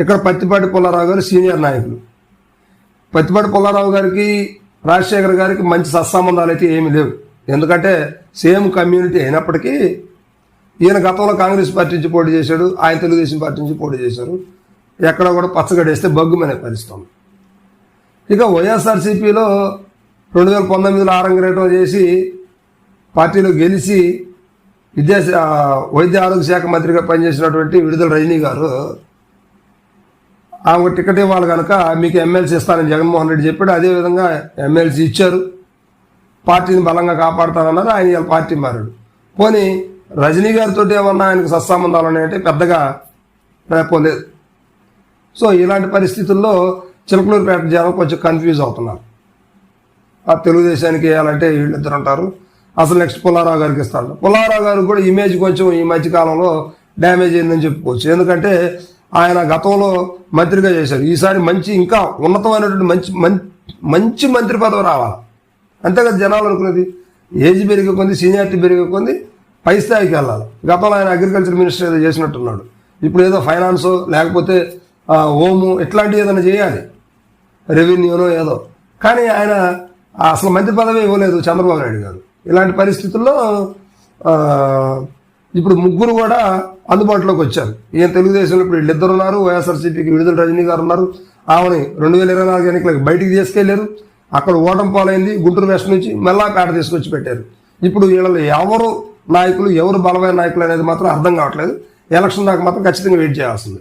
ఇక్కడ పత్తిపాటి పుల్లారావు గారు సీనియర్ నాయకులు. పత్తిపాటి పుల్లారావు గారికి రాజశేఖర్ గారికి మంచి సత్సంబంధాలు అయితే ఏమీ లేవు. ఎందుకంటే సేమ్ కమ్యూనిటీ అయినప్పటికీ ఈయన గతంలో కాంగ్రెస్ పార్టీ నుంచి పోటీ చేశాడు ఆయన తెలుగుదేశం పార్టీ నుంచి పోటీ చేశారు. ఎక్కడ కూడా పచ్చగడేస్తే బగ్గుమనే పరిస్థితి. ఇక వైఎస్ఆర్సీపీలో రెండు వేల పంతొమ్మిదిలో ఆరంగరేటం చేసి పార్టీలో గెలిచి విద్యా వైద్య ఆరోగ్య శాఖ మంత్రిగా పనిచేసినటువంటి విడుదల రజనీ గారు ఆమెకు టికెట్ ఇవ్వాలి కనుక మీకు ఎమ్మెల్సీ ఇస్తానని జగన్మోహన్ రెడ్డి చెప్పాడు. అదేవిధంగా ఎమ్మెల్సీ ఇచ్చారు. పార్టీని బలంగా కాపాడుతానన్నారు. ఆయన పార్టీ మారాడు. పోనీ రజనీ గారితో ఏమన్నా ఆయనకు సత్సంబంధాలు ఉన్నాయంటే పెద్దగా రేపో లేదు. సో ఇలాంటి పరిస్థితుల్లో చిలకలూరుపేట జనం కొంచెం కన్ఫ్యూజ్ అవుతున్నారు. ఆ తెలుగుదేశానికి వేయాలంటే వీళ్ళిద్దరు ఉంటారు. అసలు నెక్స్ట్ పుల్లారావు గారికి ఇస్తాడు. పుల్లారావు గారికి కూడా ఇమేజ్ కొంచెం ఈ మధ్య కాలంలో డ్యామేజ్ అయిందని చెప్పుకోవచ్చు. ఎందుకంటే ఆయన గతంలో మంత్రిగా చేశారు. ఈసారి మంచి ఇంకా ఉన్నతమైనటువంటి మంచి మంచి మంత్రి పదవి రావాలి. అంతే కదా జనాలు అనుకునేది ఏజ్ పెరిగే కొంది సీనియారిటీ పెరిగే కొంది పై స్థాయికి వెళ్ళాలి. గతంలో ఆయన అగ్రికల్చర్ మినిస్టర్ ఏదో చేసినట్టున్నాడు. ఇప్పుడు ఏదో ఫైనాన్స్ లేకపోతే హోము ఇట్లాంటివి ఏదైనా చేయాలి. రెవెన్యూనో ఏదో. కానీ ఆయన అసలు మంత్రి పదవి ఇవ్వలేదు చంద్రబాబు నాయుడు గారు. ఇలాంటి పరిస్థితుల్లో ఇప్పుడు ముగ్గురు కూడా అందుబాటులోకి వచ్చారు. ఈయన తెలుగుదేశంలో ఇప్పుడు వీళ్ళిద్దరు ఉన్నారు వైఎస్ఆర్సీపీకి విడుదల రజనీ గారు ఉన్నారు. ఆమెని రెండు వేల ఇరవై నాలుగు ఎన్నికలకు బయటికి తీసుకెళ్ళారు. అక్కడ ఓటం పాలైంది గుంటూరు వెస్ట్ నుంచి మెల్లాపేట తీసుకొచ్చి పెట్టారు. ఇప్పుడు వీళ్ళలో ఎవరు నాయకులు ఎవరు బలమైన నాయకులు అనేది మాత్రం అర్థం కావట్లేదు. ఎలక్షన్ దాకా మాత్రం ఖచ్చితంగా వెయిట్ చేయాల్సింది.